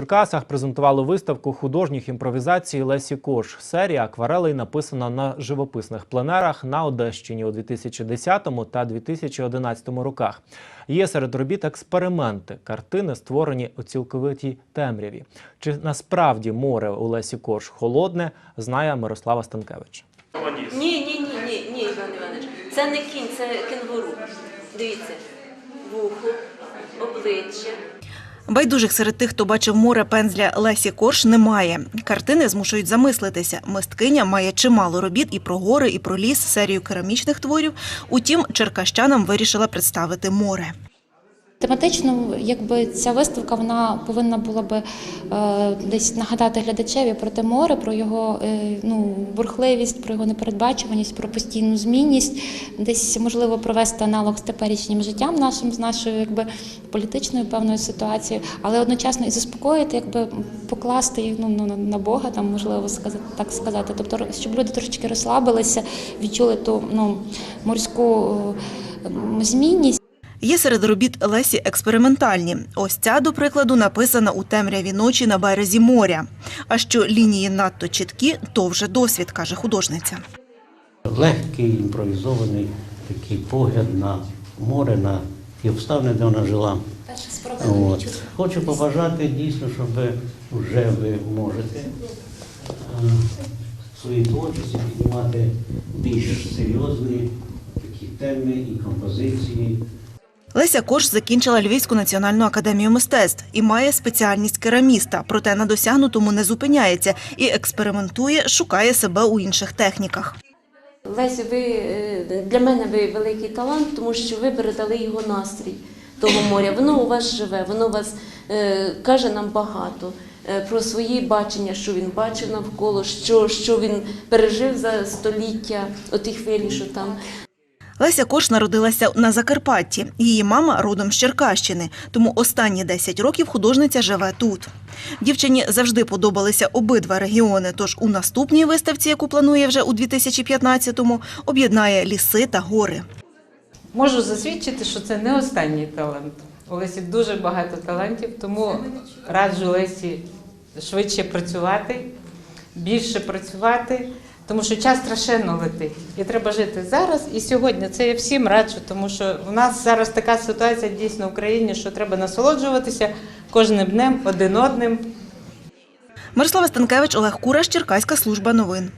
Черкасах презентували виставку художніх імпровізацій Лесі Кош. Серія акварелей написана на живописних пленерах на Одещині у 2010 та 2011 роках. Є серед робіт експерименти. Картини створені у цілковитій темряві. Чи насправді море у Лесі Кош холодне, знає Мирослава Станкевич. Ні, ні, ні, ні, ні, Іван Іванович. Це не кінь, це кенгуру. Дивіться, вухо, обличчя. Байдужих серед тих, хто бачив море пензля Лесі Корш, немає. Картини змушують замислитися. Мисткиня має чимало робіт і про гори, і про ліс, серію керамічних творів. Утім, черкащанам вирішила представити море. Тематично, якби ця виставка вона повинна була би е, десь нагадати глядачеві про те море, про його е, ну, бурхливість, про його непередбачуваність, про постійну змінність, десь можливо провести аналог з теперішнім життям нашим, з нашою якби політичною певною ситуацією, але одночасно і заспокоїти, якби покласти ну, на- на Бога, там можливо сказати, так сказати. Тобто, щоб люди трошечки розслабилися, відчули ту ну, морську е, змінність. Є серед робіт Лесі експериментальні. Ось ця, до прикладу, написана у темряві ночі на березі моря. А що лінії надто чіткі, то вже досвід, каже художниця. легкий, імпровізований такий погляд на море, на ті обставини, де вона жила. От. Хочу побажати дійсно, щоб ви вже ви можете е, свої творчості піднімати більш серйозні такі теми і композиції. Леся Корж закінчила Львівську національну академію мистецтв і має спеціальність кераміста, проте на досягнутому не зупиняється і експериментує, шукає себе у інших техніках. Лесі, ви е, для мене ви великий талант, тому що ви передали його настрій того моря. Воно у вас живе, воно у вас е, каже нам багато е, про свої бачення, що він бачив навколо, що, що він пережив за століття, оті хвилі, що там. Леся Корж народилася на Закарпатті. Її мама родом з Черкащини, тому останні 10 років художниця живе тут. Дівчині завжди подобалися обидва регіони. Тож у наступній виставці, яку планує вже у 2015-му, об'єднає ліси та гори. Можу засвідчити, що це не останній талант. У Лесі дуже багато талантів, тому раджу Лесі швидше працювати, більше працювати, тому що час страшенно летить. І треба жити зараз і сьогодні. Це я всім раджу, тому що в нас зараз така ситуація дійсно в Україні, що треба насолоджуватися кожним днем один одним. Мирослава Станкевич, Олег Кураш, Черкаська служба новин.